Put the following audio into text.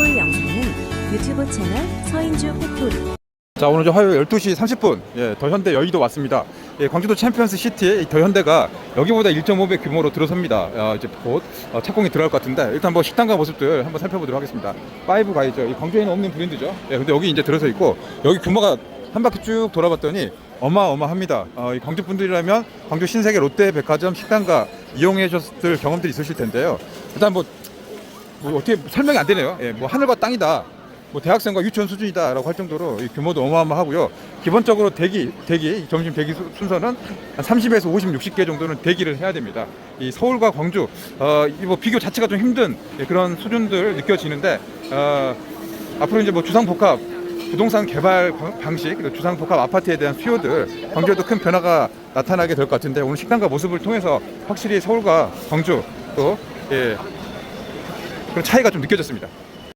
볼 영상은 유튜브 채널 서인주 팩토리 자 오늘 저 화요일 12시 30분 예, 더현대 여의도 왔습니다. 예, 광주도 챔피언스 시티에 이 더현대가 여기보다 1.5배 규모로 들어섭니다. 어, 이제 곧 어, 착공이 들어갈 것 같은데 일단 뭐 식당과 모습들 한번 살펴보도록 하겠습니다. 파이브 가이죠. 이 광주에는 없는 브랜드죠. 예, 근데 여기 이제 들어서 있고 여기 규모가 한 바퀴 쭉 돌아봤더니 어마어마합니다. 어, 이 광주 분들이라면 광주 신세계 롯데백화점 식당가 이용해 줬을 경험들이 있으실 텐데요. 일단 뭐, 뭐 어떻게 설명이 안 되네요. 예, 뭐 하늘과 땅이다. 뭐 대학생과 유치원 수준이다라고 할 정도로 이 규모도 어마어마하고요. 기본적으로 대기 대기 점심 대기 수- 순서는 한 30에서 50, 60개 정도는 대기를 해야 됩니다. 이 서울과 광주 어, 이뭐 비교 자체가 좀 힘든 예, 그런 수준들 느껴지는데 어, 앞으로 이제 뭐 주상복합 부동산 개발 방- 방식, 주상복합 아파트에 대한 수요들 광주에도 큰 변화가 나타나게 될 것 같은데 오늘 식당과 모습을 통해서 확실히 서울과 광주 또 예, 그런 차이가 좀 느껴졌습니다.